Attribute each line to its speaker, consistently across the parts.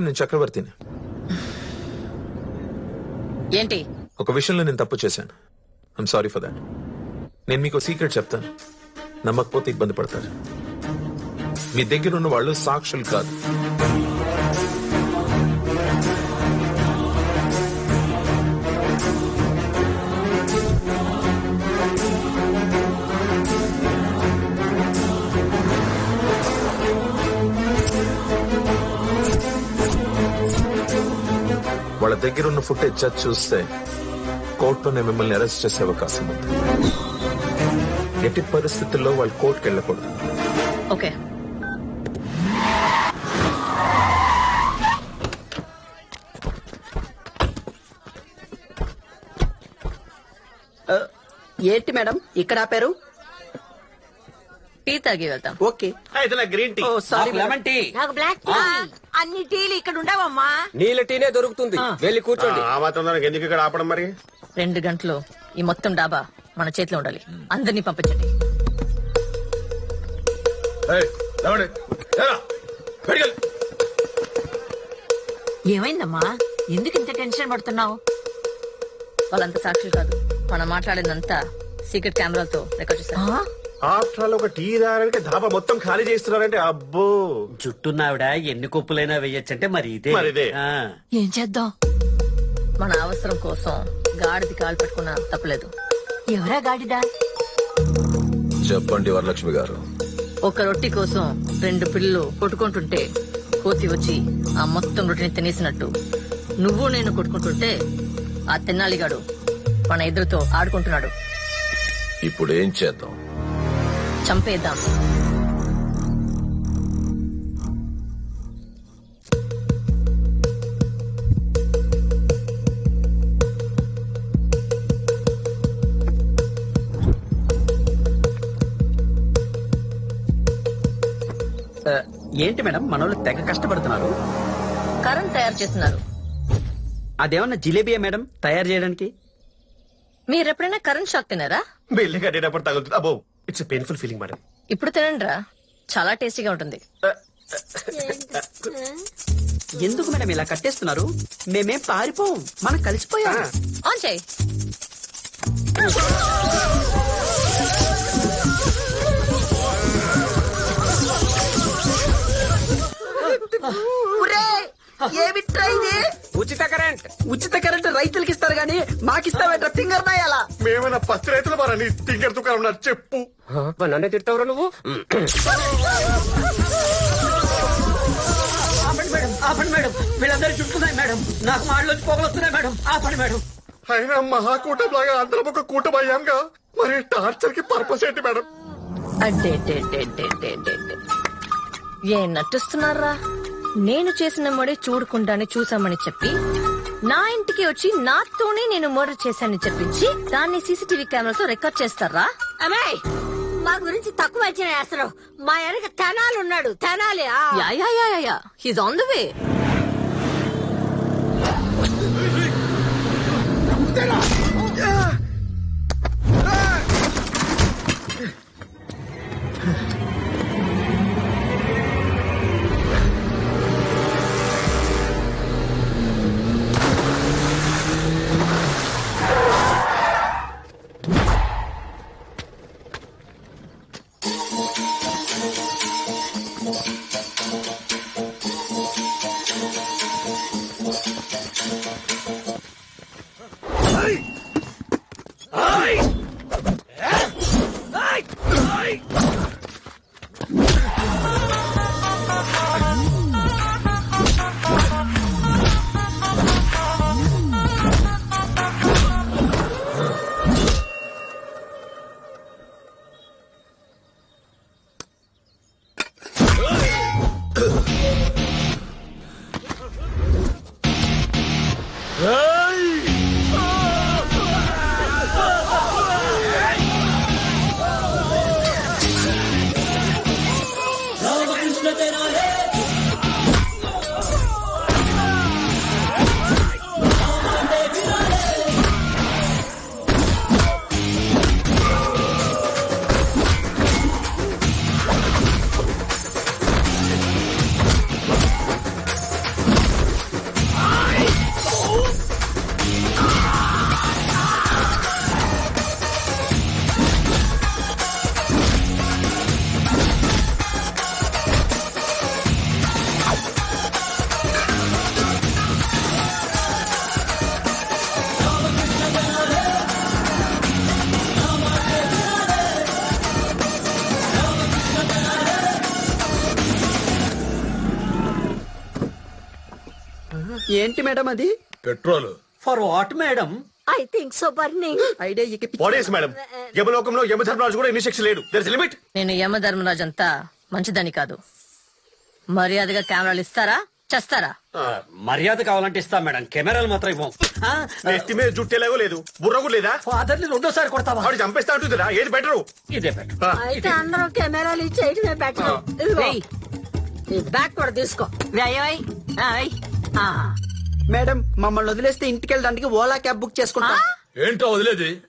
Speaker 1: Madam నేను చక్రవర్తిని.
Speaker 2: ఏంటి?
Speaker 1: ఒక విషయంలో నేను తప్పు చేశాను. ఐఎమ్ సారీ ఫర్ దాట్ నేను మీకు సీక్రెట్ చెప్తాను. నమ్మకపోతే ఇబ్బంది పడతారు. మీ దగ్గర ఉన్న వాళ్ళు సాక్షులు కాదు. వాళ్ళ దగ్గర ఉన్న ఫుటేజ్ జడ్జ్ చూస్తే కోర్టులోనే మిమ్మల్ని అరెస్ట్ చేసే అవకాశం ఉంది. ఎట్టి పరిస్థితుల్లో వాళ్ళు కోర్టుకు వెళ్ళకూడదు.
Speaker 2: ఓకే.
Speaker 3: ఏంటి మేడం? ఇక్కడ ఆపారు
Speaker 2: టీ తాగి వెళ్తాం.
Speaker 3: ఓకే.
Speaker 4: అయితే green tea.
Speaker 3: Oh sorry
Speaker 5: lemon tea.
Speaker 6: నాకు బ్లాక్ టీ. అన్ని టీలు ఇక్కడ ఉండవమ్మా.
Speaker 5: నీళ్ళ టీనే దొరుకుతుంది. వెళ్ళి కూర్చోండి.
Speaker 4: ఆ మాత్రం దానికి ఎందుకు ఇక్కడ ఆపడం మరి?
Speaker 2: రెండు గంటలు ఈ మొత్తం డాబా మన చేతిలో ఉండాలి. అందరినీ పంపించండి.
Speaker 6: ఏమైందమ్మా? ఎందుకు ఇంత టెన్షన్ పడుతున్నావు?
Speaker 2: వాళ్ళంత సాక్షులు కాదు. మనం మాట్లాడిందంతా సీక్రెట్ కెమెరాలతో రికార్డ్ చేశారు.
Speaker 4: ఆఫ్టర్ ఆల్ ఒక టీ దారానికి ధాబా మొత్తం ఖాళీ చేస్తున్నారంటే అబ్బో.
Speaker 5: చుట్టూన్నావిడ ఎన్ని కొప్పులైనా వేయొచ్చంటే మరి ఇదే.
Speaker 4: మరి ఇదే.
Speaker 5: ఆ.
Speaker 6: ఏం చేద్దాం?
Speaker 2: మన అవసరం కోసం గాడిది కాలు పెట్టుకున్నా తప్పలేదు.
Speaker 6: ఎవరా గాడిదా?
Speaker 1: చెప్పండి వరలక్ష్మి గారు.
Speaker 2: ఒక రొట్టి కోసం రెండు పిల్లలు కొట్టుకుంటుంటే కోతి వచ్చి ఆ మొత్తం రొట్టిని తినేసినట్టు. నువ్వు నేను కొట్టుకుంటుంటే ఆ తెన్నాలిగాడు మన ఎదురుతో ఆడుకుంటున్నాడు.
Speaker 1: ఇప్పుడు ఏం చేద్దాం?
Speaker 2: చంపేద్దాం.
Speaker 3: ఏంటి మేడం? మనోళ్ళు తెగ కష్టపడుతున్నారు.
Speaker 2: కరెంట్ తయారు చేస్తున్నారు.
Speaker 3: అదేమన్నా జిలేబియా మేడం? తయారు చేయడానికి?
Speaker 2: మీరు ఎప్పుడైనా కరెంట్ షాక్ తినారా
Speaker 4: బిల్లు కట్టేటప్పుడు తగులుతుంది. అబ్బో ఇట్స్ పెయిన్ఫుల్ ఫీలింగ్ మేడం
Speaker 2: ఇప్పుడు తినండి రా చాలా టేస్టీగా ఉంటుంది.
Speaker 3: ఎందుకు మేడం ఇలా కట్టేస్తున్నారు? మేమేం పారిపోం. మనం కలిసిపోయాం.
Speaker 2: ఆన్ చేయి.
Speaker 3: ఏమి ట్రైన్
Speaker 5: ఉచిత కరెంట్.
Speaker 3: ఉచిత కరెంట్ రైతులకి ఇస్తారు గానీ మాకిస్తావేంట్రా? ఫింగర్ నాయాలా?
Speaker 4: మేమైనా పత్తి రైతులు మారా నీ తింగర్ దుకాణం నాకు చెప్పు.
Speaker 5: నన్నే తిడతావురా నువ్వు?
Speaker 3: ఆపండి మేడం ఆపండి మేడం. వీళ్ళందరూ చుట్టున్నాయి మేడం. నాకు మాటలోంచి పొగలు వస్తున్నాయి మేడం. ఆపండి మేడం.
Speaker 4: అయినా మహాకూటం లాగా అందరం ఒక కూటమి అయ్యాంగా మరి టార్చర్కి పర్పస్ ఏంటి మేడం?
Speaker 2: అడ్డేడ్డేడ్డేడ్డేడ్డేడ్డే. ఏం నటిస్తున్నారా? నేను చేసిన మొడే చూడకుండానే చూసామని చెప్పి నా ఇంటికి వచ్చి నాతోనే నేను మర్డర్ చేశానని చెప్పించి దాన్ని సీసీటీవీ కెమెరాతో రికార్డ్ చేస్తారా?
Speaker 6: అమ్మాయి మా గురించి తక్కువ అంచనా మా వెనక తెనాలు ఉన్నాడు
Speaker 2: ya ya ya on the way Get!
Speaker 3: ఏంటి మేడం అది?
Speaker 4: Petrol.
Speaker 5: For what madam?
Speaker 6: I think so burning.
Speaker 3: Idea ఇక
Speaker 4: మేడం యమలోకంలో యమధర్మరాజు కూడా ఎన్ని శిక్ష లేడు. దర్ లిమిట్
Speaker 2: నేను యమధర్మరాజు అంతా మంచిదని కాదు. మర్యాదగా కెమెరాలు ఇస్తారా? చేస్తారా?
Speaker 5: మర్యాద కావాలంటే ఇస్తాం మేడం. కెమెరాలు మాత్రం ఇవ్వం.
Speaker 4: నెత్తి మీద జుట్టేలాగో లేదు. బుర్ర కూడా లేదా?
Speaker 5: ఫాదర్ని రెండోసారి కొడతావా?
Speaker 4: వాడు చంపేస్తా ఉంటుందిరా ఏది బెటరు
Speaker 5: ఇదే పెట్టు
Speaker 6: అయితే అందరూ కెమెరాలు ఇచ్చేయటమే బెటర్ బ్యాగ్ కూడా తీసుకో.
Speaker 3: మేడం మమ్మల్ని వదిలేస్తే ఇంటికి వెళ్ళడానికి ఓలా క్యాబ్ బుక్ చేసుకుంటా.
Speaker 4: ఏంటో వదిలేది?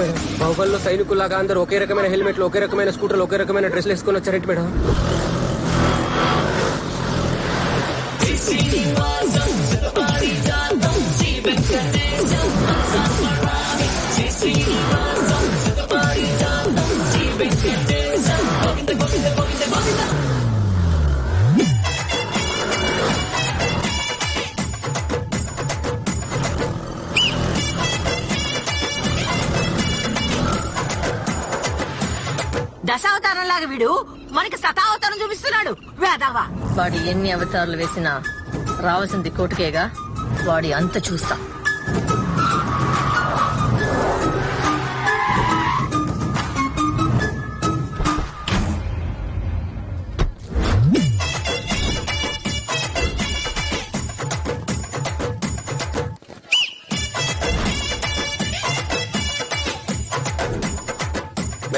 Speaker 3: మేడం
Speaker 7: బాహుబలిలో సైనికుల్లాగా అందరూ ఒకే రకమైన హెల్మెట్లు ఒకే రకమైన స్కూటర్లు ఒకే రకమైన డ్రెస్లు వేసుకుని వచ్చారేంటి మేడం?
Speaker 2: దశావతారం లాగా వీడు మనకి సతావతారం చూపిస్తున్నాడు. వేదావా వాడు ఎన్ని అవతారాలు వేసినా రావాల్సింది కోటికేగా. వాడి అంత చూస్తా.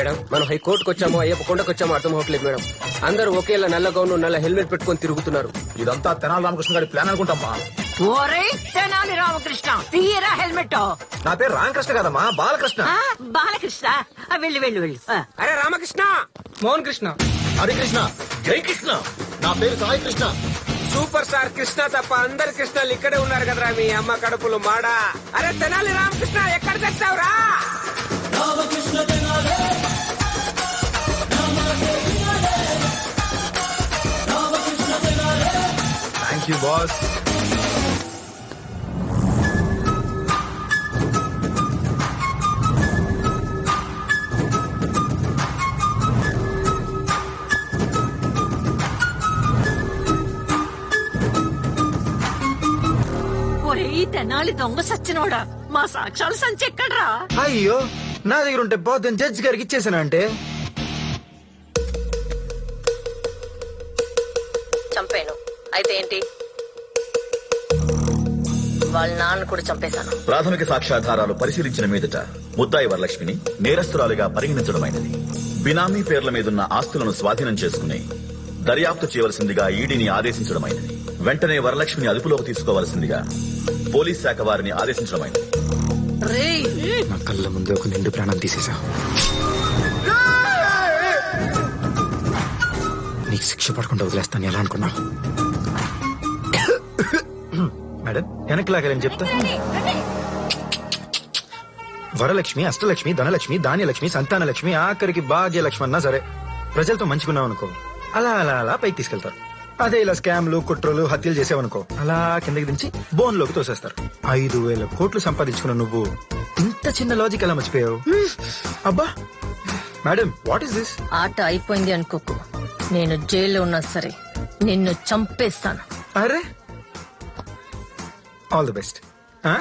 Speaker 7: మేడం. మనం హైకోర్టుకు వచ్చామో అయ్యప్ప కొండకు వచ్చామో అర్థం అవ్వట్లేదు మేడం. అందరూ ఒకేలా నల్ల గౌను నల్ల హెల్మెట్ పెట్టుకొని తిరుగుతున్నారు.
Speaker 4: ఇదంతా తెనాలి రామకృష్ణ గారి ప్లాన్ అనుకుంటామ్మా.
Speaker 2: ఓరే తెనాలి రామకృష్ణ తీయరా హెల్మెట్.
Speaker 4: నా పేరు రామకృష్ణ కదమ్మా బాలకృష్ణ.
Speaker 2: బాలకృష్ణ. ఆ, వెళ్ళు వెళ్ళు వెళ్ళు. ఆ.
Speaker 7: అరే రామకృష్ణ! మోహన్ కృష్ణ.
Speaker 4: హరికృష్ణ జై కృష్ణ. నా పేరు సాయి కృష్ణ.
Speaker 7: సూపర్ స్టార్ కృష్ణ తప్ప అందరు కృష్ణలు ఇక్కడే ఉన్నారు కదరా మీ అమ్మ కడుపులు మాడా. అరే తెనాలి రామకృష్ణ ఎక్కడ తెచ్చావురా?
Speaker 4: థ్యాంక్ యూ బాస్
Speaker 2: తెనాలి దొంగ సచ్చినోడా? మా సాక్ష్యాలు సంచి ఎక్కడ్రా
Speaker 8: అయ్యో నా దగ్గర ఉంటే పోతే జడ్జి గారికి ఇచ్చేసాను
Speaker 2: అయితే ఏంటి? వాళ్ళ నాన్న కూడా చంపేశాను.
Speaker 9: ప్రాథమిక సాక్ష్యాధారాలు పరిశీలించిన మీదట ముద్దాయి వరలక్ష్మిని నేరస్తురాలిగా పరిగణించడమైనది. బినామీ పేర్ల మీదున్న ఆస్తులను స్వాధీనం చేసుకుని దర్యాప్తు చేయవలసిందిగా ఈడీని ఆదేశించడమైనది. వెంటనే వరలక్ష్మిని అదుపులోకి తీసుకోవలసిందిగా పోలీస్ శాఖ వారిని ఆదేశించడమైనది.
Speaker 2: రేయ్!
Speaker 8: నా కళ్ళ ముందు ఒక నిండు ప్రాణం తీసేసా నీకు శిక్ష పడకుండా వదిలేస్తాను. ఎలా అనుకున్నావు? మేడం వెనక్కి లాగాలని చెప్తా. వరలక్ష్మి అష్టలక్ష్మి ధనలక్ష్మి ధాన్యలక్ష్మి సంతానలక్ష్మి ఆఖరికి భాగ్యలక్ష్మి అన్నా సరే ప్రజలతో మంచుకున్నావు అనుకో. అలా అలా అలా పైకి తీసుకెళ్తారు. అదే ఇలా స్కామ్లు కుట్రలు హత్యలు చేసావనుకో. అలా కిందకి దించి బోన్లోకి తోసేస్తారు. ఐదు వేల కోట్లు సంపాదించుకున్న నువ్వు ఇంత చిన్న లాజిక్ ఎలా మర్చిపోయావు? అబ్బా! మేడం వాట్ ఈస్ దిస్
Speaker 2: ఆట అయిపోయింది అనుకోకు. నేను జైల్లో ఉన్నా సరే నిన్ను చంపేస్తాను.
Speaker 8: అరే! ఆల్ ది బెస్ట్ ఆ